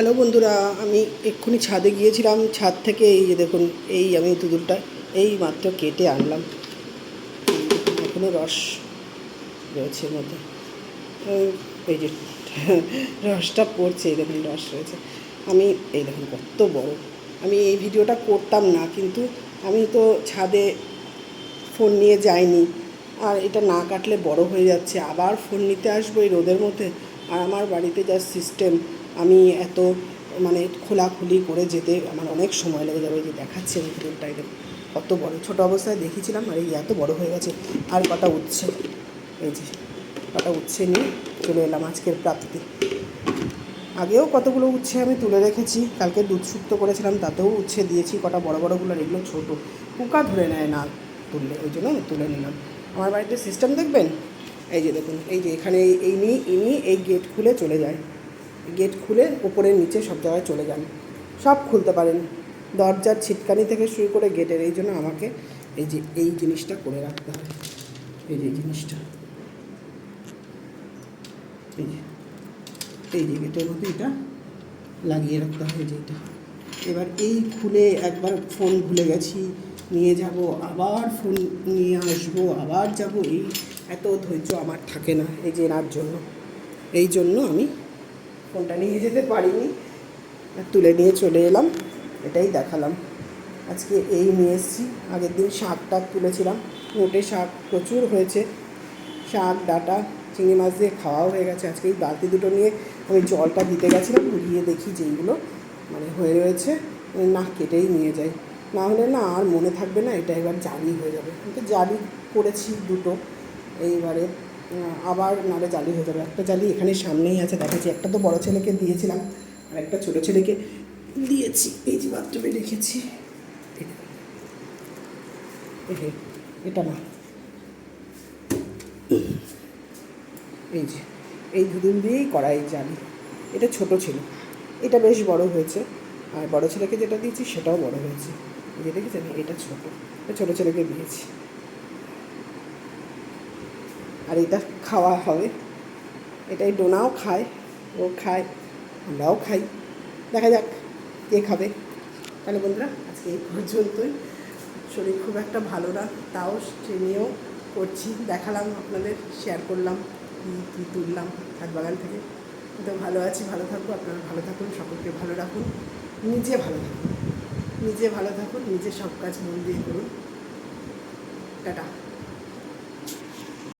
Hello বন্ধুরা, আমি এক্ষুনি ছাদে গিয়েছিলাম। ছাদ থেকে এই যে দেখুন, এই আমি দুদুলটা, এই মাত্র কেটে আনলাম। এখনও রস রয়েছে মধ্যে। এই যে, রসটা পড়ছে, এই দেখুন রস রয়েছে। আমি, এই দেখুন কত বড়। আমি এই ভিডিওটা করতাম না, কিন্তু আমি তো ছাদে ফোন নিয়ে যাইনি। আর এটা না কাটলে বড় হয়ে যাচ্ছে। আবার ফোন নিতে আসব এই রোদের মধ্যে। আর আমার বাড়িতে যা সিস্টেম আমি এত মানে খোলাখুলি করে যেতে আমার অনেক সময় লেগে যাবে যে দেখাচ্ছে এই ফুলটা এটা কত বড়, ছোটো অবস্থায় দেখেছিলাম, আর এই এত বড় হয়ে গেছে, আর কটা উঠছে, এই যে কটা উচ্ছে নিয়ে চলে এলাম আজকের প্রাপ্তি। আগেও কতগুলো উচ্ছে আমি তুলে রেখেছি, কালকে দুধ শুক্ত করেছিলাম, তাতেও উচ্ছে দিয়েছি, কটা বড় বড়গুলো এগুলো ছোটো। পোকা ধরে নেয় না তুললে, ওই জন্য আমি তুলে নিলাম। আমার বাড়িতে সিস্টেম দেখবেন? এই যে দেখুন, এই যে এখানে এই- এই নিয়ে ইনি এই গেট খুলে চলে যায়। গেট খুলে ওপরে নিচে সব জায়গায় চলে যান। সব খুলতে পারেন। দরজার ছিটকানি থেকে শুরু করে গেটের এই জন্য আমাকে এই যে, এই জিনিসটা করে রাখতে হবে এই যে জিনিসটা। এই যে এই যে গেটের মধ্যে এটা লাগিয়ে রাখতে হবে যে এটা। এবার এই খুলে একবার ফোন ভুলে গেছি, নিয়ে যাব, আবার ফোন নিয়ে আসব, আবার যাব, এই এত ধৈর্য আমার থাকে না এই যে এনার জন্য। এই জন্য আমি ফোনটা নিয়ে যেতে পারিনি। তুলে নিয়ে চলে এলাম, এটাই দেখালাম। আজকে এই নিয়ে এসেছি। আগের দিন শাক টাক তুলেছিলাম। মোটে শাক প্রচুর হয়েছে। শাক, ডাটা, চিংড়ি মাছ দিয়ে খাওয়াও হয়ে গেছে আজকে। এই বালতি দুটো নিয়ে আমি জলটা দিতে গেছিলাম গিয়ে দেখি যেইগুলো মানে হয়ে রয়েছে। না, কেটেই নিয়ে যাই। না হলে না, আর মনে থাকবে না, এটা এবার জালি হয়ে যাবে। কিন্তু জালি করেছি দুটো এইবারে। আবার নালে জালি হয়ে যাবে। একটা জালি এখানে সামনেই আছে দেখেছি একটা তো বড় ছেলেকে দিয়েছিলাম, আর একটা ছোটো ছেলেকে দিয়েছি। এই যে বাথরুমে রেখেছি। এটা না এই যে, এই দুদিন দিয়েই করা এই জালি। এটা ছোট ছিল। এটা বেশ বড় হয়েছে। আর বড় ছেলেকে যেটা দিয়েছি, সেটাও বড় হয়েছে। এই যে, দেখেছেন? এটা ছোট। ছোটো ছেলেকে দিয়েছি। আর এটা খাওয়া হবে। এটাই ডোনাও খায়, ও খায়, আমরাও খাই। দেখা যাক কে খাবে। তাহলে বন্ধুরা, আজকে এই পর্যন্তই। শরীর খুব একটা ভালো না, তাও নিয়েও করছি, দেখালাম আপনাদের শেয়ার করলাম, কী কী তুললাম হাত বাগান থেকে। তো ভালো আছি, ভালো থাকব, আপনারা ভালো থাকুন, সকলকে ভালো রাখুন, নিজে ভালো থাকুন। নিজে ভালো থাকুন, নিজে সব কাজ মন দিয়ে করুন। টাটা।